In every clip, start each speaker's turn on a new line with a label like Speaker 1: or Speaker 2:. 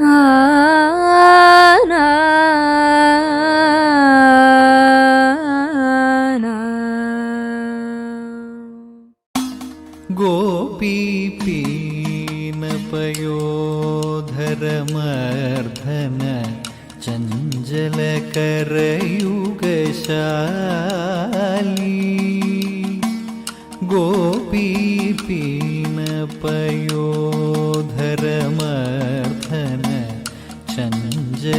Speaker 1: 啊。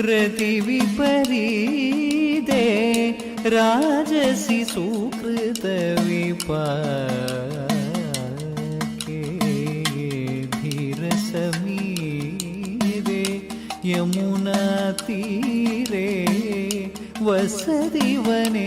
Speaker 1: ధృతి విపరీదే రాజసి సుకృత విపాకే ధీర సమీరే యమునా తీరే వసది వనే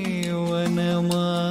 Speaker 1: meu mãe.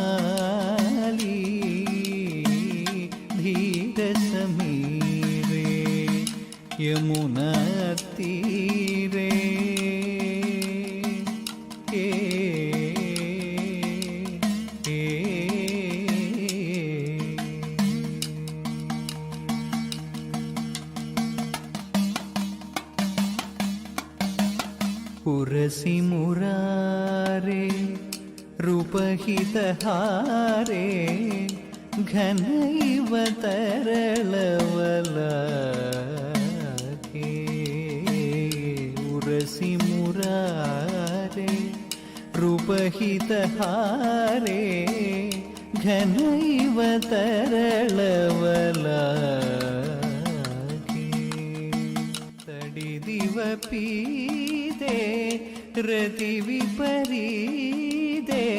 Speaker 1: Yamuna तीरे ए, ए, पुरसि मुरारे हारे घन हे घन तरलवला तड़ी दिव पीते रति विपरी दे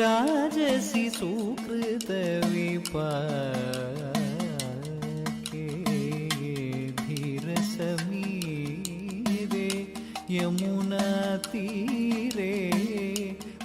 Speaker 1: राजसी सुकृत विप समी रे यमुना ती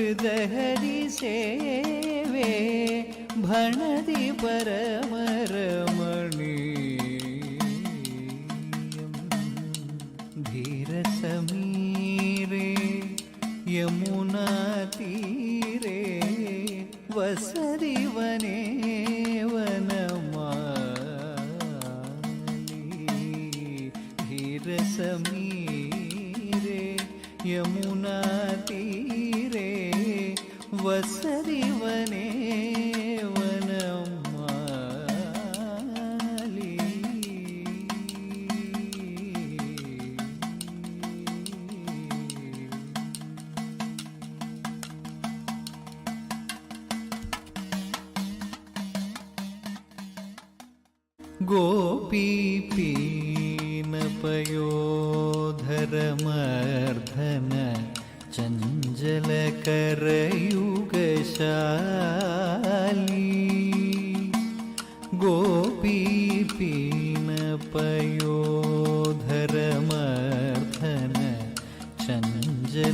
Speaker 1: हृदयरि सेवे धीर परमरमणीयम् धीरसमीरे यमुनातीरे वसति वने समीरे यमुना तीरे വസരിവനേ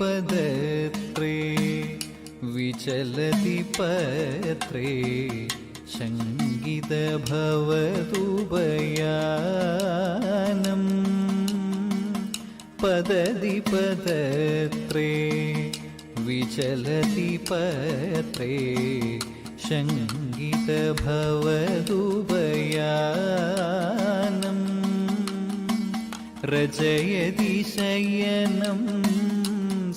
Speaker 1: പദത്രേ വിചലതി പത്രേ ശങ്കിതഭവതുപയാനം പദതി പദത്രേ വിചലതി പത്രേ शङ्गितभवदुभयानं രചയതി ശയനം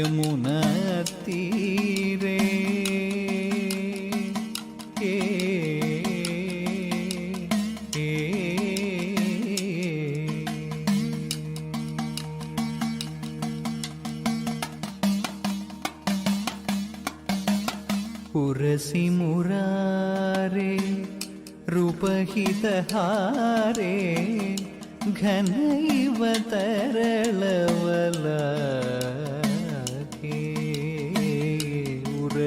Speaker 1: ಯಮುನ ತೀರೆ ಏ ಪುರಸಿ ಮುರಾರೆ ರೂಪಹಿತಹಾರೆ घनैव तरलवला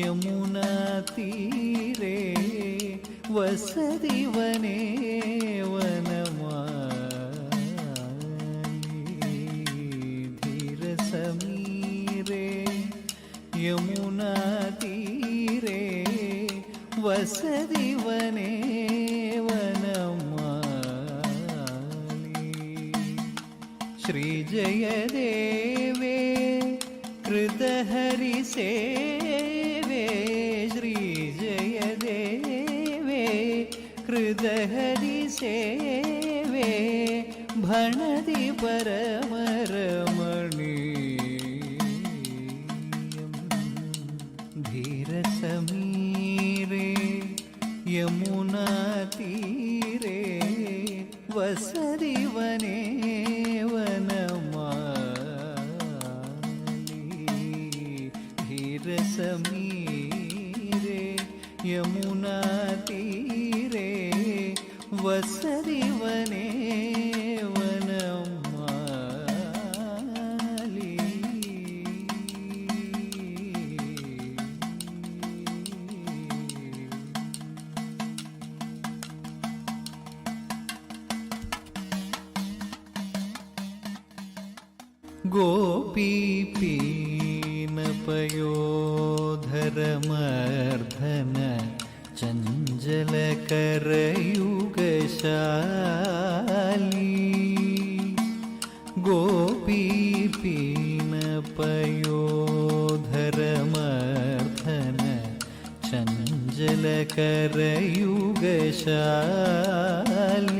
Speaker 1: யமுனா தீரே வசதிவனே வனமாரசமீரே யமுனா தீரே வசதிவனே लहरी सेवे भणति परमरमणीयं धीरसमीरे यमुनातीरे वस गोपीपीनपयोधरमर्धन चञ्चलकरयुगशाली गोपीपीनपयोधरमर्धन चञ्चलकरयुगशाली